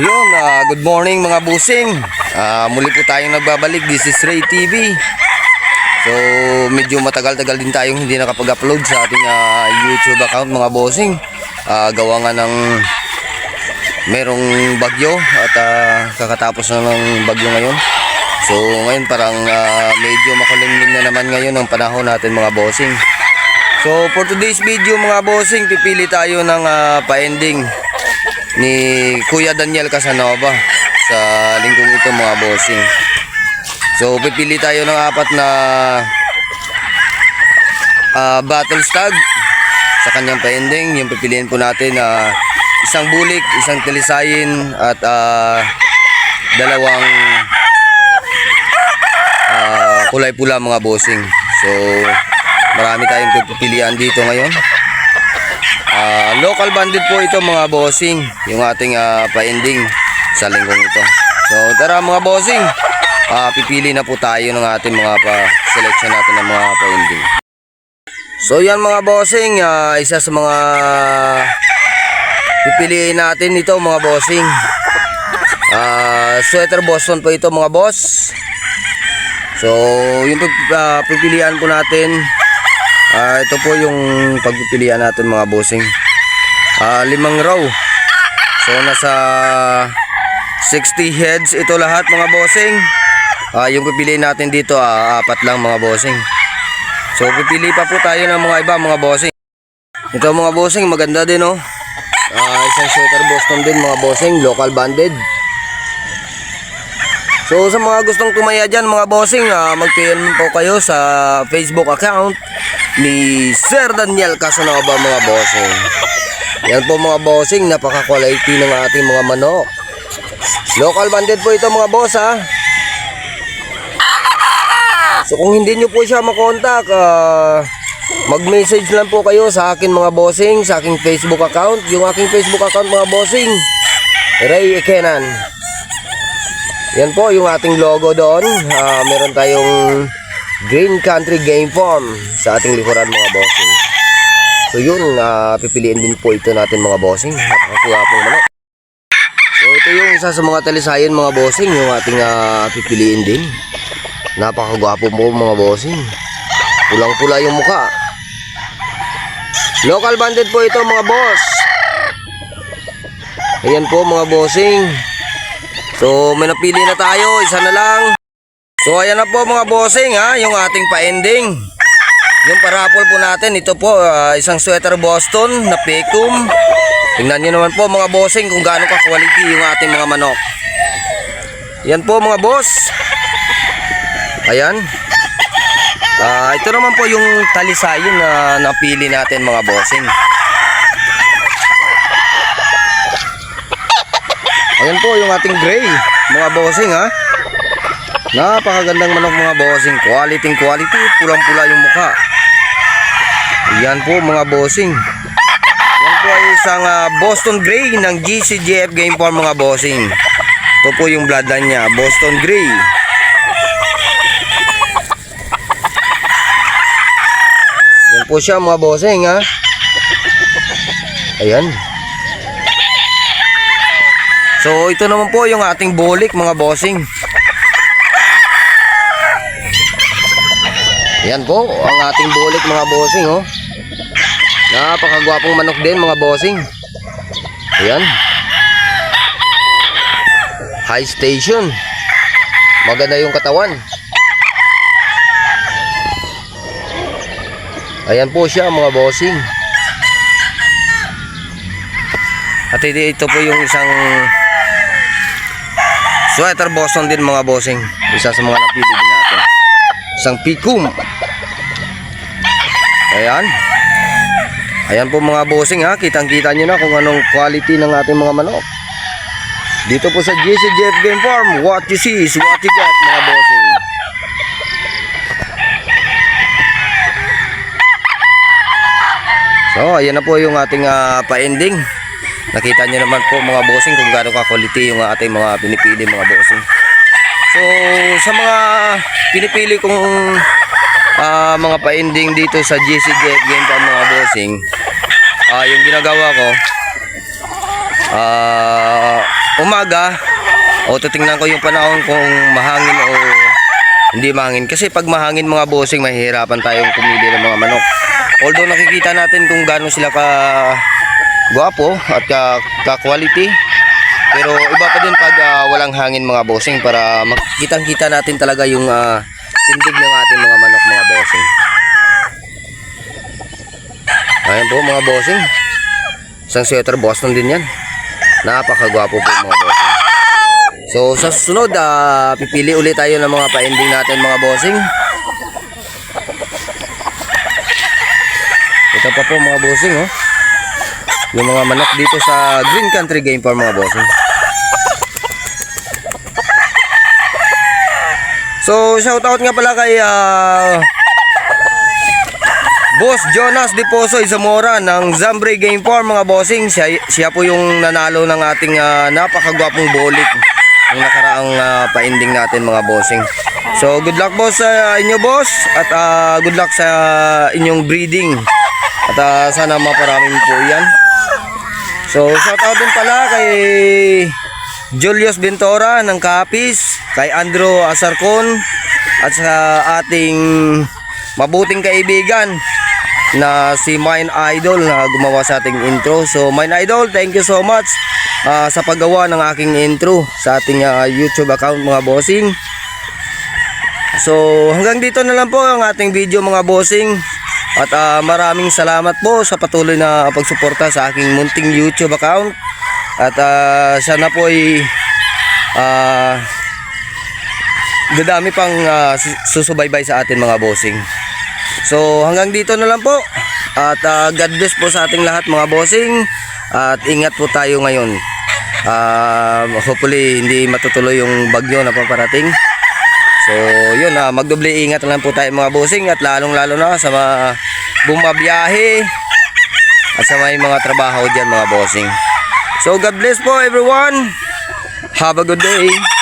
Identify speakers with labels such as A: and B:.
A: Yun, ah, good morning mga busing. Ah, muli po tayong nagbabalik. This is Ray TV. So, medyo matagal-tagal din tayong hindi nakapag-upload sa ating ah, YouTube account mga bossing. Ah, gawa nga ng merong bagyo at ah, kakatapos na ng bagyo ngayon. So, ngayon parang ah, medyo makulimlim na naman ngayon ang panahon natin mga bossing. So, for today's video mga bossing, pipili tayo ng ah, pa-ending ni Kuya Daniel Casanova sa linggong ito mga bossing. So pipili tayo ng apat na ah, battle stag sa kanyang pending. Yung pipiliin po natin na isang bulik, isang tilisayin at ah, dalawang ah, kulay pula mga bossing. So marami tayong pipilian dito ngayon. Ah, local bandit po ito mga bossing, yung ating ah, pa-ending sa linggong ito. So tara mga bossing, ah, pipili na po tayo ng ating mga pa-selection natin ng mga pa-ending. So yan mga bossing, ah, isa sa mga pipiliin natin ito mga bossing. Ah, sweater Boston po ito mga boss. So yung ah, pipilian po natin Ah, ito po yung pagpipilian natin mga bossing. Ah, limang row. So nasa 60 heads ito lahat mga bossing. Ah, yung pipiliin natin dito ah, apat lang mga bossing. So pipili pa po tayo ng mga iba mga bossing. Ito mga bossing maganda din oh. Ah, isang sweater Boston din mga bossing, local banded. So sa mga gustong tumaya dyan mga bossing, ah, mag-PM po kayo sa Facebook account ni Sir Daniel Casanova mga bossing. Yan po mga bossing, napaka-quality ng ating mga manok. Local banded po ito mga boss ha. So kung hindi nyo po siya makontak, ah, mag-message lang po kayo sa akin mga bossing, sa aking Facebook account. Yung aking Facebook account mga bossing, Ray Ekenan. Yan po yung ating logo doon. Ah, meron tayong Green Country Game Farm sa ating likuran mga bossing. So yun, ah, pipiliin din po ito natin mga bossing. Napakakuha po manok. So ito yung isa sa mga talisayan mga bossing, yung ating ah, pipiliin din. Napakagwapo po mga bossing. Pulang-pula yung muka. Local banded po ito mga boss. Ayan po mga bossing. So may napili na tayo, isa na lang. So ayan na po mga bossing ha, yung ating pa-ending. Yung parapol po natin, ito po ah, isang sweater Boston na Pecum. Tingnan nyo naman po mga bossing kung gaano ka quality yung ating mga manok. Yan po mga boss. Ayan. Ah, ito naman po yung talisayin na napili natin mga bossing. Ayan po yung ating gray, mga bossing ha. Napakagandang manok mga bossing. Quality quality. Pulang-pula yung mukha. Yan po mga bossing. Yan po ay isang ah, Boston Gray ng GCGF Game Farm mga bossing. Ito po yung bloodline niya. Boston Gray. Yan po siya mga bossing ha. Ayan. So ito naman po yung ating bulik mga bossing. Yan po, ang ating bulik mga bossing oh. Napakagwapong manok din mga bossing. Ayan. High station. Maganda yung katawan. Ayan po siya mga bossing. At ito, po yung isang sweater Boston din mga bossing. Isa sa mga napili. Isang pikum. Ayan. Ayan po mga bossing ha. Kitang kita nyo na kung anong quality ng ating mga manok. Dito po sa GCJF Game Farm. What you see is what you get mga bossing. So ayan na po yung ating ah, pa-ending. Nakita nyo naman po mga bossing kung gaano ka-quality yung ating mga pinipili mga bossing. So sa mga pinipili kong ah, mga pa-ending dito sa GCJF Game Farm mga bossing, ah, yung ginagawa ko, uma umaga o titingnan ko yung panahon kung mahangin o hindi mahangin. Kasi pag mahangin mga bossing, mahihirapan tayong pumili ng mga manok. Although nakikita natin kung gaano sila ka gwapo at ka, ka quality. Pero iba pa din pag ah, walang hangin mga bossing para makitang-kita natin talaga yung ah, tindig ng ating mga manok mga bossing. Ayan po mga bossing. Isang sweater Boston din yan. Napakagwapo po mga bossing. So sa susunod, ah, pipili ulit tayo ng mga pa-ending natin mga bossing. Ito pa po mga bossing oh. Yung mga manok dito sa Green Country Game Farm mga bossing. So shout out nga pala kay ah, Boss Jonas Deposo Zamora ng Zambre Game Farm mga bossing. Siya, siya po yung nanalo ng ating ah, napakagwapong bolik ng nakaraang ah, pa-ending natin mga bossing. So good luck boss sa inyo boss at ah, good luck sa inyong breeding. At ah, sana maparaming po yan. So shout out din pala kay Julius Bentora ng Kapis, kay Andrew Asarcon at sa ating mabuting kaibigan na si Mine Idol na gumawa sa ating intro. So Mine Idol, thank you so much ah, sa paggawa ng aking intro sa ating ah, YouTube account mga bossing. So hanggang dito na lang po ang ating video mga bossing. At ah, maraming salamat po sa patuloy na pagsuporta sa aking munting YouTube account. At ah, sana po ay ah, dadami pang su- susubaybay sa atin mga bossing. So hanggang dito na lang po. At ah, God bless po sa ating lahat mga bossing. At ingat po tayo ngayon. Ah, hopefully hindi matutuloy yung bagyo na paparating. So yun ah, magdoble ingat lang po tayo mga bossing at lalong lalo na sa mga bumabiyahe at sa may mga trabaho dyan mga bossing. So God bless po everyone. Have a good day.